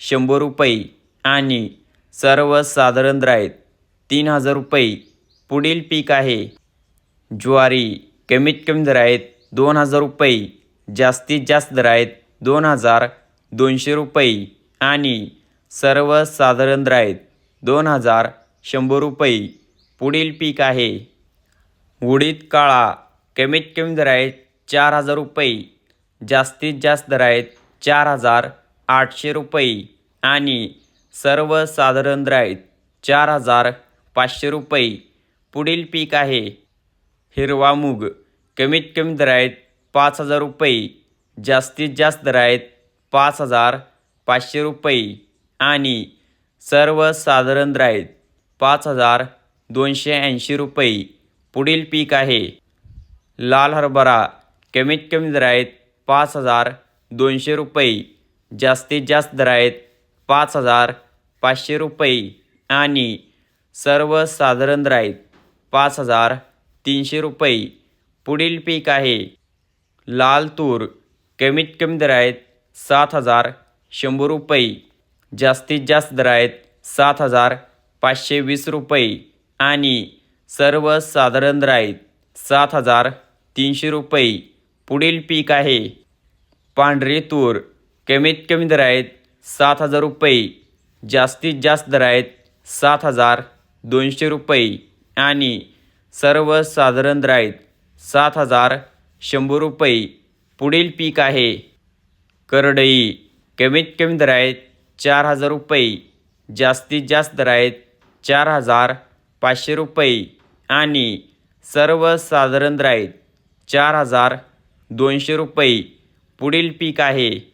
शंभर रुपये आणि सर्वसाधारण दर आहेत तीन हजार रुपये पुढील पीक आहे. ज्वारी कमीत कमी दरायत आहेत दोन हजार रुपये जास्तीत जास्त दर आहेत दोन हजार दोनशे रुपये आणि सर्वसाधारण दर दोन हजार शंभर रुपये पुढील पीक आहे. उडीद काळा कमीत कमी दर आहेत चार हजार रुपये जास्तीत जास्त दर आहेत चार हजार आठशे रुपये. आणि सर्वसाधारण दर आहेत चार हजार पाचशे रुपये पुढील पीक आहे. हिरवा मूग कमीत कमी दर आहेत पाच हजार रुपये जास्तीत जास्त दर आहेत पाच हजार पाचशे रुपये आणि सर्वसाधारण राईत पाच हजार दोनशे ऐंशी रुपये पुढील पीक आहे. लाल हरभरा कमीत कमी दर आहेत पाच हजार दोनशे रुपये जास्तीत जास्त दर आहेत पाच हजार पाचशे रुपये आणि सर्वसाधारण राईत पाच हजार तीनशे रुपये. पुढील पीक आहे लाल तूर. कमीत कमी दर आहेत सात हजार शंभर रुपये. जास्तीत जास्त दर आहेत सात हजार पाचशे वीस रुपये. आणि सर्वसाधारण राईत सात हजार तीनशे रुपये. पुढील पीक आहे पांढरी तूर. कमीत कमी दर आहेत सात हजार रुपये. जास्तीत जास्त दर आहेत सात हजार दोनशे रुपये. आणि सर्वसाधारण दर आहेत सात हजार शंभर रुपये. पुढील पीक आहे. करडई. कमीत कमी दर आहेत चार हजार रुपये. जास्तीत जास्त दर आहेत चार हजार पाचशे रुपये. आणि सर्वसाधारण दर आहेत चार हजार दोनशे रुपये. पुढील पीक आहे.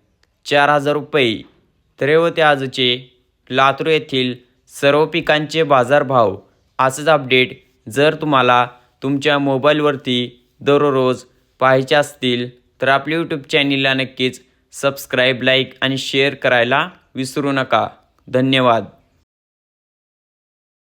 चार हजार रुपये. त्रेवते आजचे. लातूर येथील सर्व पिकांचे बाजारभाव. असंच अपडेट जर तुम्हाला तुमच्या मोबाईलवरती दररोज पाहायचे असतील तर आपल्या यूट्यूब चॅनलला नक्कीच सबस्क्राईब लाईक आणि शेअर करायला विसरू नका. धन्यवाद.